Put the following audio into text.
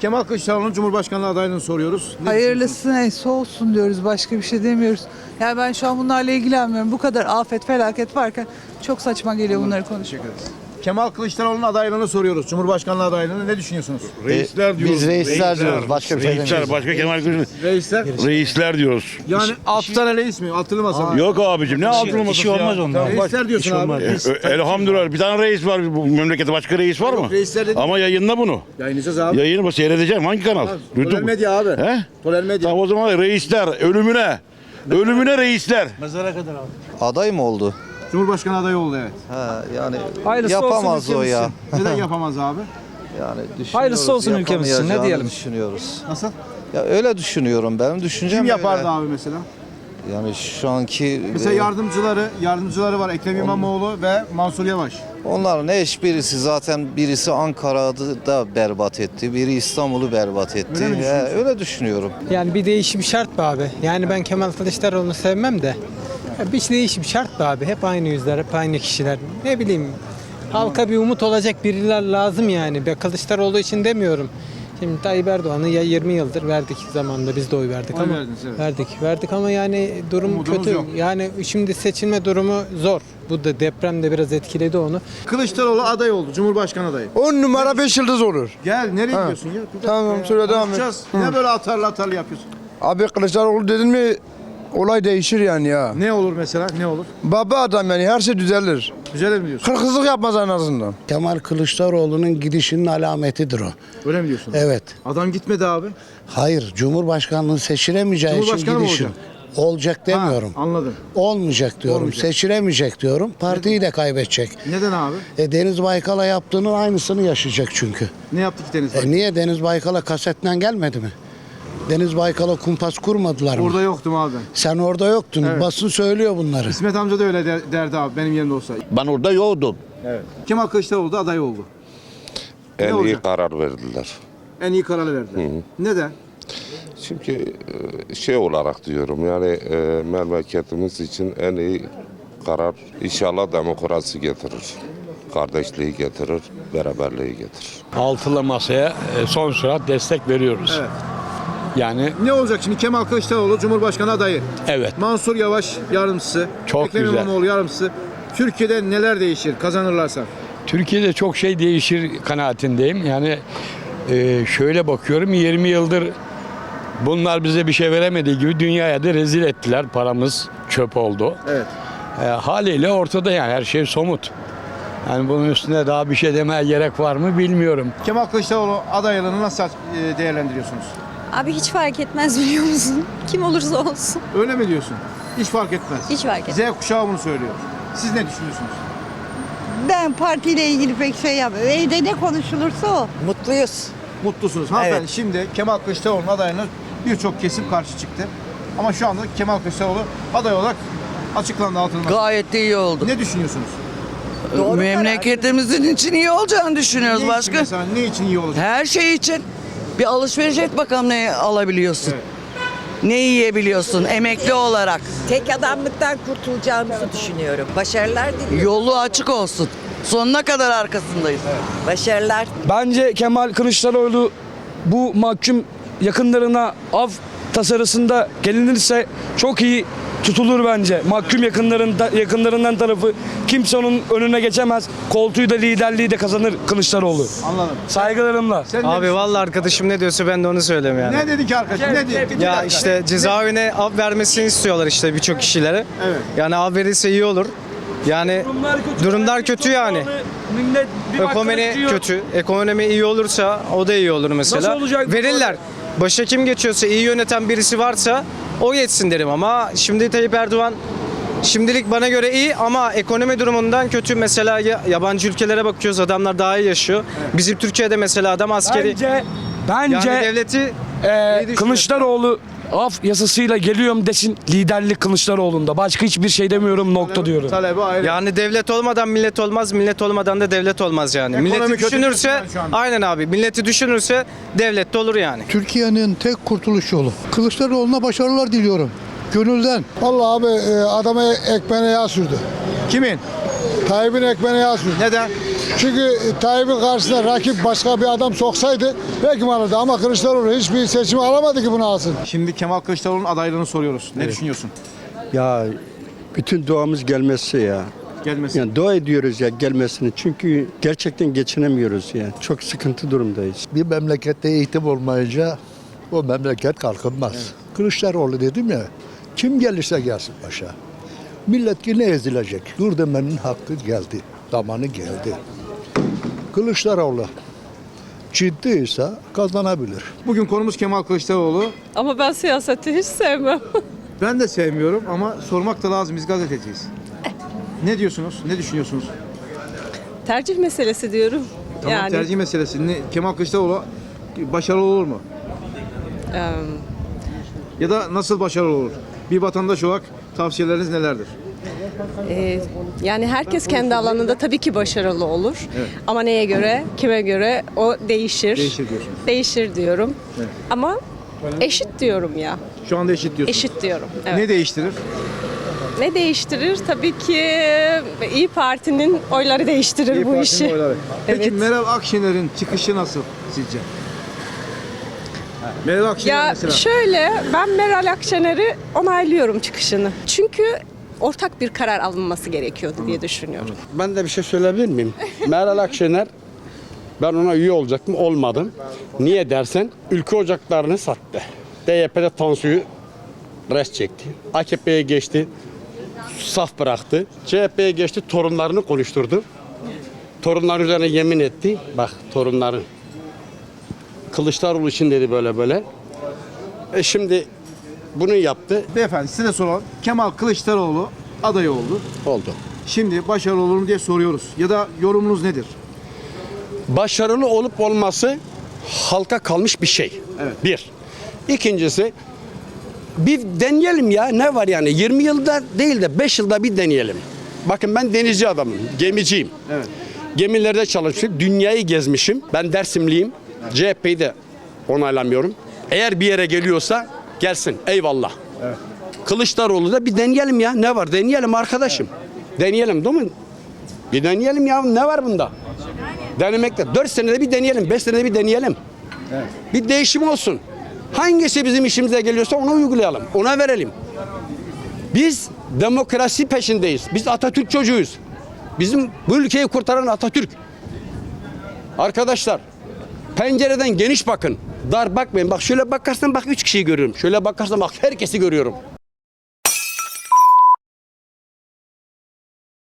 Kemal Kılıçdaroğlu'nun Cumhurbaşkanlığı adaylığını soruyoruz. Ne Hayırlısı neyse olsun diyoruz. Başka bir şey demiyoruz. Yani ben şu an bunlarla ilgilenmiyorum. Bu kadar afet, felaket varken çok saçma geliyor bunları konuşmak. Teşekkür ederiz. Kemal Kılıçdaroğlu'nun adaylığını soruyoruz. Cumhurbaşkanlığı adaylığını ne düşünüyorsunuz? Reisler diyoruz. biz reisler diyoruz, başka bir şey Reisler, demiyoruz. başka Kemal Kılıçdaroğlu. Reisler. Reisler diyoruz. Yani altı tane reis mi? Altılı masa mı? Yok abicim ne altın işi olmaz ondan. Reisler diyorsun abi. E, Elhamdülillah bir tane reis var bu memlekette başka reis var mı? Yok, reisler dedi- Ama yayınla bunu. Yayınlayacağız abi. Yayını bu seyredeceğim hangi kanal? YouTube. Medya abi. He? Toler Medya. Tamam o zaman reisler ölümüne. Ölümüne reisler. Aday mı oldu? Cumhurbaşkanı adayı oldu evet. Ha, yani Hayırlısı yapamaz olsun o ya. Neden yapamaz abi? Yani düşünüyoruz, Hayırlısı olsun ülkemiz için, ne yapamayacağını diyelim? Düşünüyoruz. Nasıl? Ya öyle düşünüyorum benim düşüncem Kim öyle. yapardı abi mesela? Yani şu anki Mesela e, yardımcıları, yardımcıları var Ekrem İmamoğlu ve Mansur Yavaş. onların hiçbirisi zaten birisi Ankara'da da berbat etti, biri İstanbul'u berbat etti. Öyle mi He, düşünüyorsun? öyle düşünüyorum. Yani bir değişim şart be abi. Yani ben Kemal Kılıçdaroğlu'nu sevmem de. Ya Bir değişim şart be abi. Hep aynı yüzler, hep aynı kişiler. Ne bileyim. Halka bir umut olacak biriler lazım yani. Ben Kılıçdaroğlu için demiyorum. Şimdi Tayyip Erdoğan'ı ya 20 yıldır verdik zamanında biz de oy verdik Oy ama verdiniz, evet. verdik verdik ama yani durum Umudunuz kötü. yok. Yani şimdi seçilme durumu zor. Bu da deprem de biraz etkiledi onu. Kılıçdaroğlu aday oldu, Cumhurbaşkanı adayı. 10 numara 5 yıldız olur. Gel nereye gidiyorsun ya? Bir dakika Tamam, ya. söyle, devam et. Konuşacağız. Ne böyle atarlı atarlı yapıyorsun? Abi Kılıçdaroğlu dedin mi olay değişir yani ya. Ne olur mesela? Ne olur? Baba adam yani her şey düzelir. Güzel mi diyorsun? Hırsızlık yapmaz en azından. Kemal Kılıçdaroğlu'nun gidişinin alametidir o. Öyle mi diyorsun? Evet. Adam gitmedi abi. Hayır, Cumhurbaşkanlığı seçilemeyeceği için Cumhurbaşkanı mı gidişin. olacak? Olacak demiyorum. Ha, anladım. Olmayacak diyorum. Olmayacak. Seçilemeyecek diyorum. Partiyi de kaybedecek. Neden abi? E, Deniz Baykal'a yaptığının aynısını yaşayacak çünkü. Ne yaptı ki Deniz E, Bey? niye Deniz Baykal'a kasetten gelmedi mi? Deniz Baykal'a kumpas kurmadılar mı? Orada yoktum abi. Sen orada yoktun. Evet. Basın söylüyor bunları. İsmet amca da öyle der- derdi abi benim yerimde olsa. Ben orada yoktum. Evet. Kemal Kılıçdaroğlu da aday oldu. Ne En iyi olacak? karar verdiler. En iyi kararı verdiler. Neden? Çünkü e, şey olarak diyorum yani e, memleketimiz için en iyi karar inşallah demokrasi getirir. Kardeşliği getirir, beraberliği getirir. altılı masaya e, son sürat destek veriyoruz. Evet. Yani Ne olacak şimdi Kemal Kılıçdaroğlu Cumhurbaşkanı adayı. evet Mansur Yavaş yardımcısı. Çok Ekrem güzel. İmamoğlu yardımcısı. Türkiye'de neler değişir kazanırlarsa? Türkiye'de çok şey değişir kanaatindeyim. Yani e, şöyle bakıyorum 20 yıldır bunlar bize bir şey veremediği gibi dünyaya da rezil ettiler. Paramız çöp oldu. Evet. E, haliyle ortada yani her şey somut. Yani bunun üstüne daha bir şey demeye gerek var mı bilmiyorum. Kemal Kılıçdaroğlu adaylığını nasıl e, değerlendiriyorsunuz? Abi hiç fark etmez biliyor musun? Kim olursa olsun. Öyle mi diyorsun? Hiç fark etmez. Hiç fark etmez. Z kuşağı bunu söylüyor. Siz ne düşünüyorsunuz? Ben partiyle ilgili pek şey yapmıyorum. Evde ne konuşulursa o. Mutluyuz. Mutlusunuz. Hanımefendi şimdi Kemal Kılıçdaroğlu'nun adayına birçok kesim karşı çıktı. Ama şu anda Kemal Kılıçdaroğlu aday olarak açıklandı altın masada. Gayet de iyi oldu. Ne düşünüyorsunuz? Memleketimizin için iyi olacağını düşünüyoruz Ne için mesela ne için iyi olacak? Her şey için. Bir alışveriş et bakalım ne alabiliyorsun. Evet. Ne yiyebiliyorsun emekli olarak. Tek adamlıktan kurtulacağımızı düşünüyorum. Başarılar diliyorum. Yolu açık olsun. Sonuna kadar arkasındayız. Başarılar. Bence Kemal Kılıçdaroğlu bu mahkum yakınlarına av tasarısında gelinirse çok iyi tutulur bence. Mahkum yakınlarında, yakınlarından tarafı kimse onun önüne geçemez. Koltuğu da liderliği de kazanır Kılıçdaroğlu. Anladım. Saygılarımla. Sen Abi vallahi arkadaşım ne diyorsa ben de onu söyleyeyim yani. ne dedi ki arkadaşım? Ne dedi? Bir Ya işte cezaevine av vermesini istiyorlar işte birçok kişilere. Evet. Yani av verirse iyi olur. Yani durumlar kötü yani. Ekonomi kötü. Ekonomi iyi olursa o da iyi olur mesela. Verirler. Başa kim geçiyorsa iyi yöneten birisi varsa o geçsin derim ama şimdi Tayyip Erdoğan şimdilik bana göre iyi ama ekonomi durumundan kötü. Mesela ya- yabancı ülkelere bakıyoruz adamlar daha iyi yaşıyor. Bizim Türkiye'de mesela adam askeri Bence, bence yani devleti e. Kılıçdaroğlu af yasasıyla geliyorum desin liderlik Kılıçdaroğlu'nda. Başka hiçbir şey demiyorum nokta diyorum. Talebi ayrı. Yani devlet olmadan millet olmaz, millet olmadan da devlet olmaz yani. Ekonomi milleti kötü düşünürse, şu anda. aynen abi, milleti düşünürse devlet de olur yani. Türkiye'nin tek kurtuluş yolu. Kılıçdaroğlu'na başarılar diliyorum. Gönülden. Vallahi abi adamı ekmeğine yağ sürdü. Kimin? Tayyip'in ekmeğine yazmıyor. Neden? Çünkü Tayyip'in karşısına rakip başka bir adam soksaydı belki alırdı ama Kılıçdaroğlu hiçbir seçimi alamadı ki bunu alsın. Şimdi Kemal Kılıçdaroğlu'nun adaylığını soruyoruz. Ne düşünüyorsun? Ya bütün duamız gelmesi ya. Gelmesin. Yani dua ediyoruz ya gelmesini. Çünkü gerçekten geçinemiyoruz ya. Çok sıkıntı durumdayız. Bir memlekette eğitim olmayınca o memleket kalkınmaz. Kılıçdaroğlu dedim ya. Kim gelirse gelsin başa. Millet yine ezilecek. Dur demenin hakkı geldi. Zamanı geldi. Kılıçdaroğlu ciddiyse kazanabilir. Bugün konumuz Kemal Kılıçdaroğlu. Ama ben siyaseti hiç sevmem. Ben de sevmiyorum ama sormak da lazım. Biz gazeteciyiz. Ne diyorsunuz? Ne düşünüyorsunuz? Tercih meselesi diyorum. Tamam tercih meselesi. Ne, Kemal Kılıçdaroğlu başarılı olur mu? Ya da nasıl başarılı olur? Bir vatandaş olarak tavsiyeleriniz nelerdir? e, yani herkes kendi alanında tabii ki başarılı olur. Ama neye göre, kime göre o değişir. Değişir diyorsunuz. Değişir diyorum. Evet. Ama eşit diyorum ya. Şu anda eşit diyorsunuz. Eşit diyorum. Evet. Ne değiştirir? Ne değiştirir? Tabii ki İyi Parti'nin oyları değiştirir İYİ bu Parti'nin işi. oyları. Peki Evet. Meral Akşener'in çıkışı nasıl sizce? Meral Akşener Ya mesela. şöyle ben Meral Akşener'i onaylıyorum çıkışını. Çünkü ortak bir karar alınması gerekiyordu diye düşünüyorum. Ben de bir şey söyleyebilir miyim? Meral Akşener ben ona üye olacaktım olmadım. Niye dersen ülke ocaklarını sattı. DYP'de Tansu'yu res çekti. AKP'ye geçti. Saf bıraktı. CHP'ye geçti torunlarını konuşturdu. Torunlar üzerine yemin etti. Bak torunları. Kılıçdaroğlu için dedi böyle böyle. E şimdi bunu yaptı. Beyefendi size soralım. Kemal Kılıçdaroğlu aday oldu. Oldu. Şimdi başarılı olur mu diye soruyoruz. Ya da yorumunuz nedir? başarılı olup olması halka kalmış bir şey. Evet. Bir. İkincisi bir deneyelim ya ne var yani 20 yılda değil de 5 yılda bir deneyelim. Bakın ben denizci adamım, gemiciyim. Evet. Gemilerde çalışmışım, dünyayı gezmişim. Ben Dersimliyim. CHP'yi de onaylamıyorum. Eğer bir yere geliyorsa gelsin. Eyvallah. Kılıçdaroğlu da bir deneyelim ya. Ne var? Deneyelim arkadaşım. Deneyelim değil mi? Bir deneyelim ya. Ne var bunda? Denemekte. 4 senede bir deneyelim. 5 senede bir deneyelim. Bir değişim olsun. Hangisi bizim işimize geliyorsa onu uygulayalım. Ona verelim. Biz demokrasi peşindeyiz. Biz Atatürk çocuğuyuz. Bizim bu ülkeyi kurtaran Atatürk. Arkadaşlar pencereden geniş bakın. Dar bakmayın. Bak şöyle bakarsan bak üç kişiyi görüyorum. Şöyle bakarsan bak herkesi görüyorum.